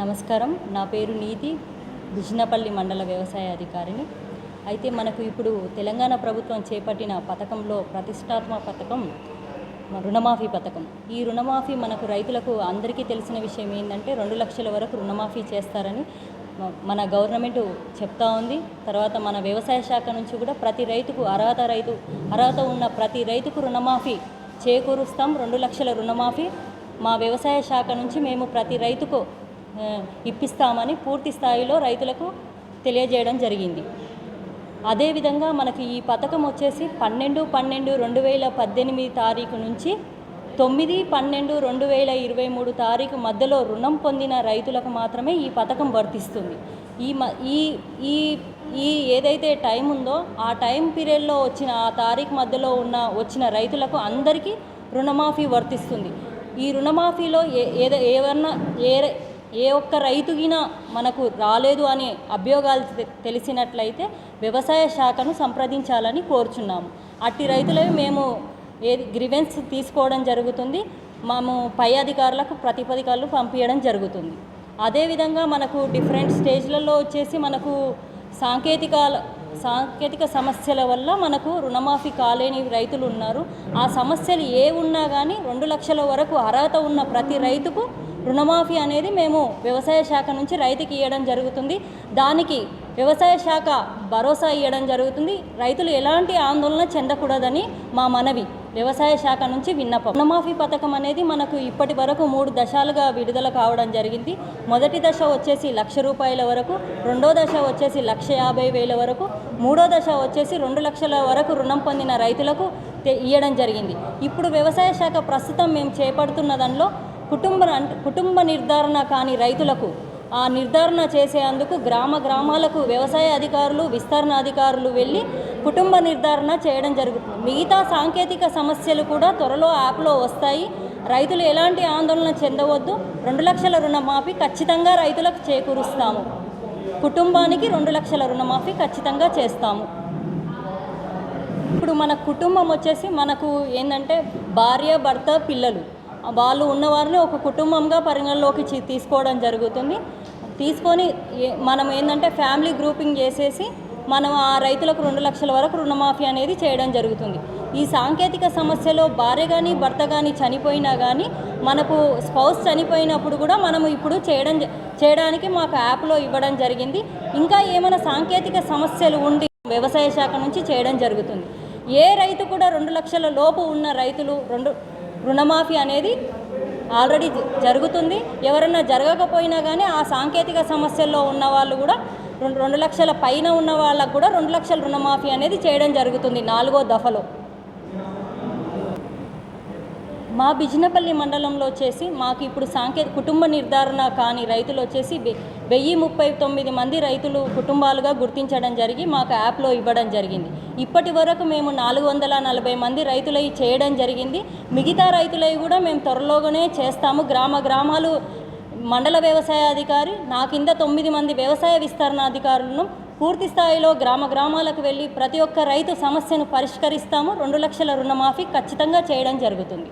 నమస్కారం. నా పేరు నీతి బిజినపల్లి మండల వ్యవసాయ అధికారిని. అయితే మనకు ఇప్పుడు తెలంగాణ ప్రభుత్వం చేపట్టిన పథకంలో ప్రతిష్టాత్మక పథకం రుణమాఫీ పథకం. ఈ రుణమాఫీ మనకు రైతులకు అందరికీ తెలిసిన విషయం ఏంటంటే రెండు లక్షల వరకు రుణమాఫీ చేస్తారని మన గవర్నమెంట్ చెప్తా ఉంది. తర్వాత మన వ్యవసాయ శాఖ నుంచి కూడా ప్రతి రైతుకు అర్హత రైతు అర్హత ఉన్న ప్రతి రైతుకు రుణమాఫీ చేకూరుస్తాం. రెండు లక్షల రుణమాఫీ మా వ్యవసాయ శాఖ నుంచి మేము ప్రతి రైతుకు ఇప్పిస్తామని పూర్తి స్థాయిలో రైతులకు తెలియజేయడం జరిగింది. అదేవిధంగా మనకి ఈ పథకం వచ్చేసి పన్నెండు పన్నెండు రెండు వేల పద్దెనిమిది తారీఖు నుంచి తొమ్మిది పన్నెండు రెండు వేల ఇరవై మూడు తారీఖు మధ్యలో రుణం పొందిన రైతులకు మాత్రమే ఈ పథకం వర్తిస్తుంది. ఈ మ ఈ ఈ ఈ ఏదైతే టైం ఉందో ఆ టైం పీరియడ్లో వచ్చిన ఆ తారీఖు మధ్యలో ఉన్న వచ్చిన రైతులకు అందరికీ రుణమాఫీ వర్తిస్తుంది. ఈ రుణమాఫీలో ఏ ఏదో ఏమన్నా ఏ ఏ ఒక్క రైతుగినా మనకు రాలేదు అనే అభ్యోగాలు తె- తెలిసినట్లయితే వ్యవసాయ శాఖను సంప్రదించాలని కోరుచున్నాము. అట్టి రైతులవి మేము ఏది గ్రివెన్స్ తీసుకోవడం జరుగుతుంది. మేము పై అధికారులకు ప్రతిపదికలు పంపించడం జరుగుతుంది. అదేవిధంగా మనకు డిఫరెంట్ స్టేజ్లలో వచ్చేసి మనకు సాంకేతిక సాంకేతిక సమస్యల వల్ల మనకు రుణమాఫీ కాలేని రైతులు ఉన్నారు. ఆ సమస్యలు ఏ ఉన్నా కానీ రెండు లక్షల వరకు అర్హత ఉన్న ప్రతి రైతుకు రుణమాఫీ అనేది మేము వ్యవసాయ శాఖ నుంచి రైతుకి ఇవ్వడం జరుగుతుంది. దానికి వ్యవసాయ శాఖ భరోసా ఇవ్వడం జరుగుతుంది. రైతులు ఎలాంటి ఆందోళన చెందకూడదని మా మనవి వ్యవసాయ శాఖ నుంచి విన్నపం. రుణమాఫీ పథకం అనేది మనకు ఇప్పటి వరకు మూడు దశలుగా విడుదల కావడం జరిగింది. మొదటి దశ వచ్చేసి లక్ష రూపాయల వరకు రెండో దశ వచ్చేసి లక్ష యాభై వేల వరకు మూడో దశ వచ్చేసి రెండు లక్షల వరకు రుణం పొందిన రైతులకు ఇవ్వడం జరిగింది. ఇప్పుడు వ్యవసాయ శాఖ ప్రస్తుతం మేము చేపడుతున్న దానిలో కుటుంబ కుటుంబ నిర్ధారణ కాని రైతులకు ఆ నిర్ధారణ చేసేందుకు గ్రామ గ్రామాలకు వ్యవసాయ అధికారులు విస్తరణ అధికారులు వెళ్ళి కుటుంబ నిర్ధారణ చేయడం జరుగుతుంది. మిగతా సాంకేతిక సమస్యలు కూడా త్వరలో యాప్లో వస్తాయి. రైతులు ఎలాంటి ఆందోళన చెందవద్దు. రెండు లక్షల రుణమాఫీ ఖచ్చితంగా రైతులకు చేకూరుస్తాము. కుటుంబానికి రెండు లక్షల రుణమాఫీ ఖచ్చితంగా చేస్తాము. ఇప్పుడు మన కుటుంబం వచ్చేసి మనకు ఏంటంటే భార్య భర్త పిల్లలు. వాళ్ళు ఉన్నవారిని ఒక కుటుంబంగా పరిగణలోకి తీసుకోవడం జరుగుతుంది. తీసుకొని మనం ఏంటంటే ఫ్యామిలీ గ్రూపింగ్ చేసేసి మనం ఆ రైతులకు రెండు లక్షల వరకు రుణమాఫీ అనేది చేయడం జరుగుతుంది. ఈ సాంకేతిక సమస్యలో భార్య కానీ భర్త కానీ చనిపోయినా కానీ మనకు స్పౌస్ చనిపోయినప్పుడు కూడా మనము ఇప్పుడు చేయడం చేయడానికి మాకు యాప్లో ఇవ్వడం జరిగింది. ఇంకా ఏమైనా సాంకేతిక సమస్యలు ఉండి వ్యవసాయ శాఖ నుంచి చేయడం జరుగుతుంది. ఏ రైతు కూడా రెండు లక్షల లోపు ఉన్న రైతులు రెండు రుణమాఫీ అనేది ఆల్రెడీ జరుగుతుంది. ఎవరన్నా జరగకపోయినా కానీ ఆ సాంకేతిక సమస్యల్లో ఉన్న వాళ్ళు కూడా రెండు రెండు లక్షల పైన ఉన్న వాళ్ళకు కూడా రెండు లక్షల రుణమాఫీ అనేది చేయడం జరుగుతుంది నాలుగో దఫలో. మా బిజినపల్లి మండలంలో వచ్చేసి మాకు ఇప్పుడు సాంకే కుటుంబ నిర్ధారణ కాని రైతులు వచ్చేసి వెయ్యి ముప్పై తొమ్మిది మంది రైతులు కుటుంబాలుగా గుర్తించడం జరిగి మాకు యాప్లో ఇవ్వడం జరిగింది. ఇప్పటి వరకు మేము నాలుగు వందల నలభై మంది రైతులై చేయడం జరిగింది. మిగతా రైతులై కూడా మేము త్వరలోగానే చేస్తాము. గ్రామ గ్రామాలు మండల వ్యవసాయ అధికారి నా కింద తొమ్మిది మంది వ్యవసాయ విస్తరణ అధికారులను పూర్తి స్థాయిలో గ్రామ గ్రామాలకు వెళ్ళి ప్రతి ఒక్క రైతు సమస్యను పరిష్కరిస్తాము. రెండు లక్షల రుణమాఫీ ఖచ్చితంగా చేయడం జరుగుతుంది.